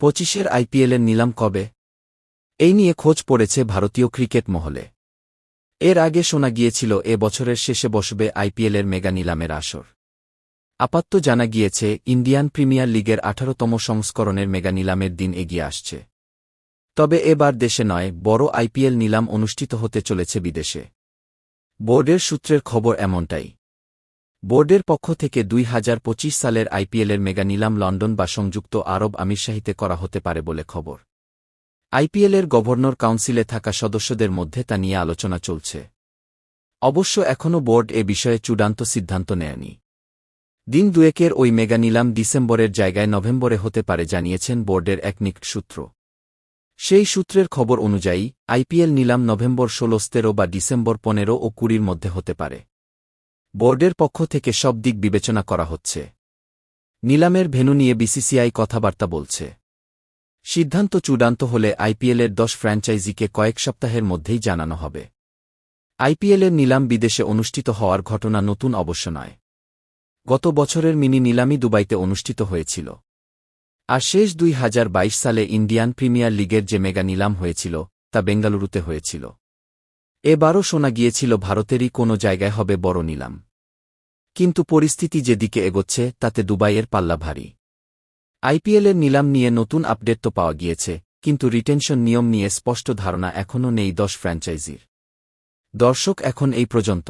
পঁচিশের আইপিএলের নিলাম কবে? এই নিয়ে খোঁজ পড়েছে ভারতীয় ক্রিকেট মহলে। এর আগে শোনা গিয়েছিল, এ বছরের শেষে বসবে আইপিএলের মেগা নিলামের আসর। আপাত্ত জানা গিয়েছে, ইন্ডিয়ান প্রিমিয়ার লিগের আঠারোতম সংস্করণের মেগা নিলামের দিন এগিয়ে আসছে। তবে এবার দেশে নয়, বড় আইপিএল নিলাম অনুষ্ঠিত হতে চলেছে বিদেশে। বোর্ডের সূত্রের খবর এমনটাই। বোর্ডের পক্ষ থেকে দুই হাজার পঁচিশ সালের আইপিএলের মেগা নিলাম লন্ডন বা সংযুক্ত আরব আমিরশাহিতে করা হতে পারে বলে খবর। আইপিএলের গভর্নর কাউন্সিলে থাকা সদস্যদের মধ্যে তা নিয়ে আলোচনা চলছে। অবশ্য এখনও বোর্ড এ বিষয়ে চূড়ান্ত সিদ্ধান্ত নেয়নি। দিন দুয়েকের ওই মেগা নিলাম ডিসেম্বরের জায়গায় নভেম্বরে হতে পারে জানিয়েছেন বোর্ডের এক নিকট সূত্র। সেই সূত্রের খবর অনুযায়ী, আইপিএল নিলাম নভেম্বর ষোলোস্তেরো বা ডিসেম্বর পনেরো ও কুড়ির মধ্যে হতে পারে। বোর্ডের পক্ষ থেকে সব দিক বিবেচনা করা হচ্ছে। নিলামের ভেনু নিয়ে বিসিসিআই কথাবার্তা বলছে। সিদ্ধান্ত চূড়ান্ত হলে আইপিএলের দশ ফ্র্যাঞ্চাইজিকে কয়েক সপ্তাহের মধ্যেই জানানো হবে। আইপিএলের নিলাম বিদেশে অনুষ্ঠিত হওয়ার ঘটনা নতুন অবশ্য নয়। গত বছরের মিনি নিলামই দুবাইতে অনুষ্ঠিত হয়েছিল। আর শেষ দুই হাজার বাইশ সালে ইন্ডিয়ান প্রিমিয়ার লিগের যে মেগা নিলাম হয়েছিল, তা বেঙ্গালুরুতে হয়েছিল। এবারও শোনা গিয়েছিল, ভারতেরই কোনো জায়গায় হবে বড় নিলাম। কিন্তু পরিস্থিতি যেদিকে এগোচ্ছে, তাতে দুবাইয়ের পাল্লা ভারী। আইপিএলের নিলাম নিয়ে নতুন আপডেট তো পাওয়া গিয়েছে, কিন্তু রিটেনশন নিয়ম নিয়ে স্পষ্ট ধারণা এখনও নেই দশ ফ্র্যাঞ্চাইজির। দর্শক এখন এই পর্যন্ত।